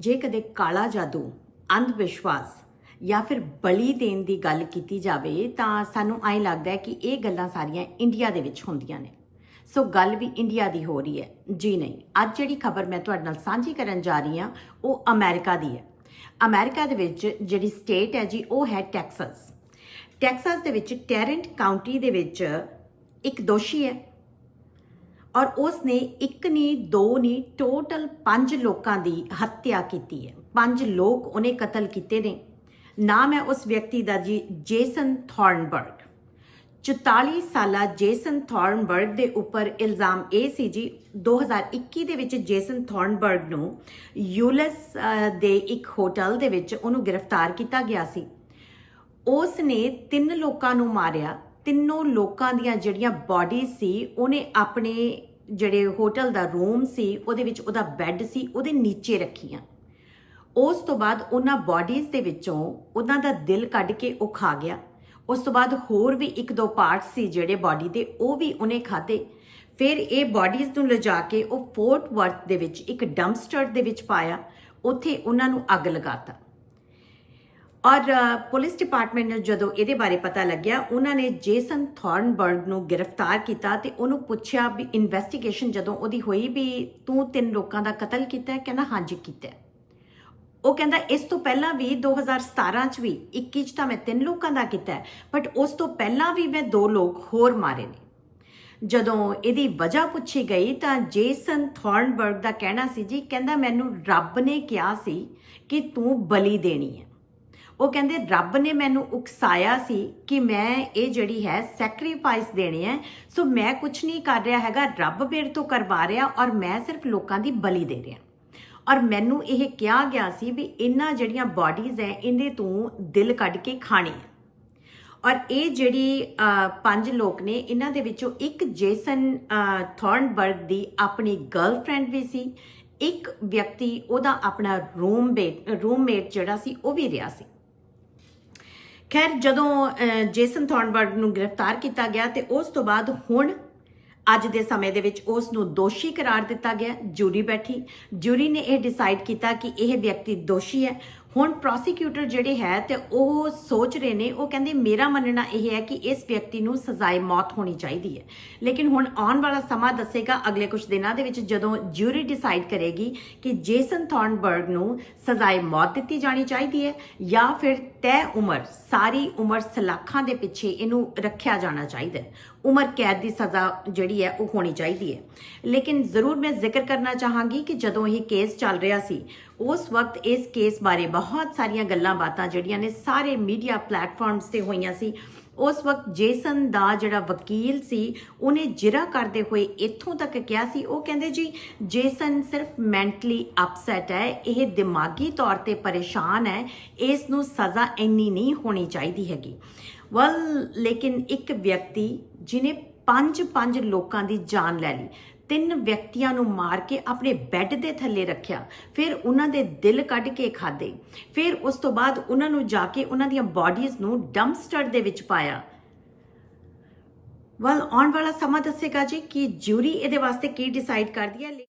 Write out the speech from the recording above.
ਜੇ ਕਦੇ ਕਾਲਾ ਜਾਦੂ ਅੰਧ ਵਿਸ਼ਵਾਸ ਜਾਂ ਫਿਰ ਬਲੀ ਦੇਣ ਦੀ ਗੱਲ ਕੀਤੀ ਜਾਵੇ, ਤਾਂ ਸਾਨੂੰ ਐਂ ਲੱਗਦਾ ਹੈ ਕਿ ਇਹ ਗੱਲਾਂ ਸਾਰੀਆਂ ਇੰਡੀਆ ਦੇ ਵਿੱਚ ਹੁੰਦੀਆਂ ਨੇ। ਸੋ ਗੱਲ ਵੀ ਇੰਡੀਆ ਦੀ ਹੋ ਰਹੀ ਹੈ। ਜੀ ਨਹੀਂ, ਅੱਜ ਜਿਹੜੀ ਖਬਰ ਮੈਂ ਤੁਹਾਡੇ ਨਾਲ ਸਾਂਝੀ ਕਰਨ ਜਾ ਰਹੀ ਹਾਂ, ਉਹ ਅਮਰੀਕਾ ਦੀ ਹੈ। ਅਮਰੀਕਾ ਦੇ ਵਿੱਚ ਜਿਹੜੀ ਸਟੇਟ ਹੈ ਜੀ, ਉਹ ਹੈ ਟੈਕਸਸ। ਟੈਕਸਸ ਦੇ ਵਿੱਚ ਟੈਰੈਂਟ ਕਾਉਂਟੀ ਦੇ ਵਿੱਚ ਇੱਕ ਦੋਸ਼ੀ ਹੈ। ਔਰ ਉਸ ਨੇ ਇੱਕ ਨਹੀਂ ਦੋ ਨਹੀਂ ਟੋਟਲ 5 ਲੋਕਾਂ ਦੀ ਹੱਤਿਆ ਕੀਤੀ ਹੈ। ਪੰਜ ਲੋਕ ਉਹਨੇ ਕਤਲ ਕੀਤੇ ਨੇ। ਨਾਮ ਹੈ ਉਸ ਵਿਅਕਤੀ ਦਾ ਜੀ ਜੇਸਨ ਥੌਰਨਬਰਗ। 44 ਸਾਲਾ ਜੇਸਨ ਥੌਰਨਬਰਗ ਦੇ ਉੱਪਰ ਇਲਜ਼ਾਮ ਇਹ ਸੀ ਜੀ 2021 ਦੇ ਵਿੱਚ ਜੇਸਨ ਥੌਰਨਬਰਗ ਨੂੰ ਯੂਲਸ ਦੇ ਇੱਕ ਹੋਟਲ ਦੇ ਵਿੱਚ ਉਹਨੂੰ ਗ੍ਰਿਫਤਾਰ ਕੀਤਾ ਗਿਆ ਸੀ। ਉਸ ਨੇ ਤਿੰਨ ਲੋਕਾਂ ਨੂੰ ਮਾਰਿਆ ਤਿੰਨੋਂ ਲੋਕਾਂ ਦੀਆਂ ਜਿਹੜੀਆਂ ਬਾਡੀਜ਼ ਸੀ, ਉਹਨੇ ਆਪਣੇ ਜਿਹੜੇ ਹੋਟਲ ਦਾ ਰੂਮ ਸੀ, ਉਹਦੇ ਵਿੱਚ ਉਹਦਾ ਬੈੱਡ ਸੀ, ਉਹਦੇ ਨੀਚੇ ਰੱਖੀਆਂ। ਉਸ ਤੋਂ ਬਾਅਦ ਉਹਨਾਂ ਬਾਡੀਜ਼ ਦੇ ਵਿੱਚੋਂ ਉਹਨਾਂ ਦਾ ਦਿਲ ਕੱਢ ਕੇ ਉਹ ਖਾ ਗਿਆ। ਉਸ ਤੋਂ ਬਾਅਦ ਹੋਰ ਵੀ ਇੱਕ ਦੋ ਪਾਰਟਸ ਸੀ ਜਿਹੜੇ ਬਾਡੀ ਦੇ, ਉਹ ਵੀ ਉਹਨੇ ਖਾਦੇ ਫਿਰ ਇਹ ਬਾਡੀਜ਼ ਨੂੰ ਲਿਜਾ ਕੇ ਉਹ ਫੋਰਟ ਵਰਥ ਦੇ ਵਿੱਚ ਇੱਕ ਡੰਪਸਟਰ ਦੇ ਵਿੱਚ ਪਾਇਆ। ਉੱਥੇ ਉਹਨਾਂ ਨੂੰ ਅੱਗ ਲਗਾਤਾ। ਔਰ ਪੁਲਿਸ ਡਿਪਾਰਟਮੈਂਟ ਨੂੰ ਜਦੋਂ ਇਹਦੇ ਬਾਰੇ ਪਤਾ ਲੱਗਿਆ, ਉਹਨਾਂ ਨੇ ਜੇਸਨ ਥੌਰਨਬਰਗ ਨੂੰ ਗ੍ਰਿਫਤਾਰ ਕੀਤਾ ਤੇ ਉਹਨੂੰ ਪੁੱਛਿਆ ਵੀ ਇਨਵੈਸਟੀਗੇਸ਼ਨ ਜਦੋਂ ਉਹਦੀ ਹੋਈ ਵੀ ਤੂੰ ਤਿੰਨ ਲੋਕਾਂ ਦਾ ਕਤਲ ਕੀਤਾ ਹੈ, ਕਹਿੰਦਾ ਹਾਂਜੀ ਕੀਤਾ ਉਹ ਕਹਿੰਦਾ ਇਸ ਤੋਂ ਪਹਿਲਾਂ ਵੀ 2017 ਚ ਵੀ 21 ਚ ਤਾਂ ਮੈਂ ਤਿੰਨ ਲੋਕਾਂ ਦਾ ਕੀਤਾ ਬਟ ਉਸ ਤੋਂ ਪਹਿਲਾਂ ਵੀ ਮੈਂ ਦੋ ਲੋਕ ਹੋਰ ਮਾਰੇ ਨੇ। ਜਦੋਂ ਇਹਦੀ ਵਜ੍ਹਾ ਪੁੱਛੀ ਗਈ ਤਾਂ ਜੇਸਨ ਥੌਰਨਬਰਗ ਦਾ ਕਹਿਣਾ ਸੀ ਜੀ, ਕਹਿੰਦਾ ਮੈਨੂੰ ਰੱਬ ਨੇ ਕਿਹਾ ਸੀ ਕਿ ਤੂੰ ਬਲੀ ਦੇਣੀ ਹੈ। ਉਹ ਕਹਿੰਦੇ ਰੱਬ ਨੇ ਮੈਨੂੰ ਉਕਸਾਇਆ ਸੀ ਕਿ ਮੈਂ ਇਹ ਜਿਹੜੀ ਹੈ ਸੈਕਰੀਫਾਈਸ ਦੇਣੀ ਹੈ। ਸੋ ਮੈਂ ਕੁਝ ਨਹੀਂ ਕਰ ਰਿਹਾ ਹੈਗਾ। ਰੱਬ ਮੇਰੇ ਤੋਂ ਕਰਵਾ ਰਿਹਾ ਔਰ ਮੈਂ ਸਿਰਫ ਲੋਕਾਂ ਦੀ ਬਲੀ ਦੇ ਰਿਹਾ। ਔਰ ਮੈਨੂੰ ਇਹ ਕਿਹਾ ਗਿਆ ਸੀ ਵੀ ਇਹਨਾਂ ਜਿਹੜੀਆਂ ਬਾਡੀਜ਼ ਹੈ ਇਹਦੇ ਤੋਂ ਦਿਲ ਕੱਢ ਕੇ ਖਾਣੀ ਹੈ। ਔਰ ਇਹ ਜਿਹੜੀ ਪੰਜ ਲੋਕ ਨੇ ਇਹਨਾਂ ਦੇ ਵਿੱਚੋਂ ਇੱਕ ਜੇਸਨ ਅ, ਥੌਰਨਬਰਗ ਦੀ ਆਪਣੀ ਗਰਲਫ੍ਰੈਂਡ ਵੀ ਸੀ। ਇੱਕ ਵਿਅਕਤੀ ਉਹਦਾ ਆਪਣਾ ਰੂਮਮੇਟ ਰੂਮਮੇਟ ਜਿਹੜਾ ਸੀ ਉਹ ਵੀ ਰਿਹਾ ਸੀ। ਖੈਰ, ਜਦੋਂ ਜੇਸਨ ਥੌਰਨਬਰਗ ਨੂੰ ਗ੍ਰਿਫਤਾਰ ਕੀਤਾ ਗਿਆ ਤੇ ਉਸ ਤੋਂ ਬਾਅਦ ਹੁਣ, ਅੱਜ ਦੇ ਸਮੇਂ ਦੇ ਵਿੱਚ ਉਸ ਨੂੰ ਦੋਸ਼ੀ ਕਰਾਰ ਦਿੱਤਾ ਗਿਆ, ਜੂਰੀ ਬੈਠੀ। ਜੂਰੀ ਨੇ ਇਹ ਡਿਸਾਈਡ ਕੀਤਾ ਕਿ ਇਹ ਵਿਅਕਤੀ ਦੋਸ਼ੀ ਹੈ। ਹੁਣ ਪ੍ਰੋਸੀਕਿਊਟਰ ਜਿਹੜੇ ਹੈ ਤੇ ਉਹ ਸੋਚ ਰਹੇ ਨੇ, ਉਹ ਕਹਿੰਦੇ ਮੇਰਾ ਮੰਨਣਾ ਇਹ ਹੈ ਕਿ ਇਸ ਵਿਅਕਤੀ ਨੂੰ ਸਜ਼ਾਏ ਮੌਤ ਹੋਣੀ ਚਾਹੀਦੀ ਹੈ। ਲੇਕਿਨ ਹੁਣ ਆਉਣ ਵਾਲਾ ਸਮਾਂ ਦੱਸੇਗਾ ਅਗਲੇ ਕੁਝ ਦਿਨਾਂ ਦੇ ਵਿੱਚ ਜਦੋਂ ਜਿਊਰੀ ਡਿਸਾਈਡ ਕਰੇਗੀ ਕਿ ਜੇਸਨ ਥੌਰਨਬਰਗ ਨੂੰ ਸਜ਼ਾਏ ਮੌਤ ਦਿੱਤੀ ਜਾਣੀ ਚਾਹੀਦੀ ਹੈ ਜਾਂ ਫਿਰ ਤੈ ਉਮਰ, ਸਾਰੀ ਉਮਰ ਸਲਾਖਾਂ ਦੇ ਪਿੱਛੇ ਇਹਨੂੰ ਰੱਖਿਆ ਜਾਣਾ ਚਾਹੀਦਾ ਉਮਰ ਕੈਦ ਦੀ ਸਜ਼ਾ ਜਿਹੜੀ ਹੈ ਉਹ ਹੋਣੀ ਚਾਹੀਦੀ ਹੈ ਲੇਕਿਨ ਜ਼ਰੂਰ ਮੈਂ ਜ਼ਿਕਰ ਕਰਨਾ ਚਾਹਾਂਗੀ ਕਿ ਜਦੋਂ ਇਹ ਕੇਸ ਚੱਲ ਰਿਹਾ ਸੀ ਉਸ ਵਕਤ ਇਸ ਕੇਸ ਬਾਰੇ ਬਹੁਤ ਸਾਰੀਆਂ ਗੱਲਾਂ ਬਾਤਾਂ ਜਿਹੜੀਆਂ ਨੇ ਸਾਰੇ ਮੀਡੀਆ ਪਲੇਟਫਾਰਮਸ ਤੇ ਹੋਈਆਂ ਸੀ ਉਸ ਵਕਤ ਜੇਸਨ ਦਾ ਜਿਹੜਾ ਵਕੀਲ ਸੀ, ਉਹਨੇ ਜਿਰਾ ਕਰਦੇ ਹੋਏ ਇੱਥੋਂ ਤੱਕ ਕਿਹਾ ਸੀ। ਉਹ ਕਹਿੰਦੇ, ਜੀ, ਜੇਸਨ ਸਿਰਫ ਮੈਂਟਲੀ ਅਪਸੈਟ ਹੈ, ਇਹ ਦਿਮਾਗੀ ਤੌਰ ਤੇ ਪਰੇਸ਼ਾਨ ਹੈ, ਇਸ ਨੂੰ ਸਜ਼ਾ ਇੰਨੀ ਨਹੀਂ ਹੋਣੀ ਚਾਹੀਦੀ ਹੈਗੀ। ਵਲ ਲੇਕਿਨ ਇੱਕ ਵਿਅਕਤੀ ਜਿਨੇ ਪੰਜ ਪੰਜ ਲੋਕਾਂ ਦੀ ਜਾਨ ਲੈ ਲਈ। ਤਿੰਨ ਵਿਅਕਤੀਆਂ ਨੂੰ ਮਾਰ ਕੇ ਆਪਣੇ ਬੈੱਡ ਦੇ ਥੱਲੇ ਰੱਖਿਆ। ਫਿਰ ਉਹਨਾਂ ਦੇ ਦਿਲ ਕੱਢ ਕੇ ਖਾਦੇ ਫਿਰ ਉਸ ਤੋਂ ਬਾਅਦ ਉਹਨਾਂ ਨੂੰ ਜਾ ਕੇ ਉਹਨਾਂ ਦੀਆਂ ਬਾਡੀਜ਼ ਨੂੰ ਡੰਪਸਟਰ ਦੇ ਵਿੱਚ ਪਾਇਆ। ਵਲ ਆਉਣ ਵਾਲਾ ਸਮਾਂ ਦੱਸੇਗਾ ਜੀ ਕਿ ਜਿਊਰੀ ਇਹਦੇ ਵਾਸਤੇ ਕੀ ਡਿਸਾਈਡ ਕਰਦੀ ਹੈ।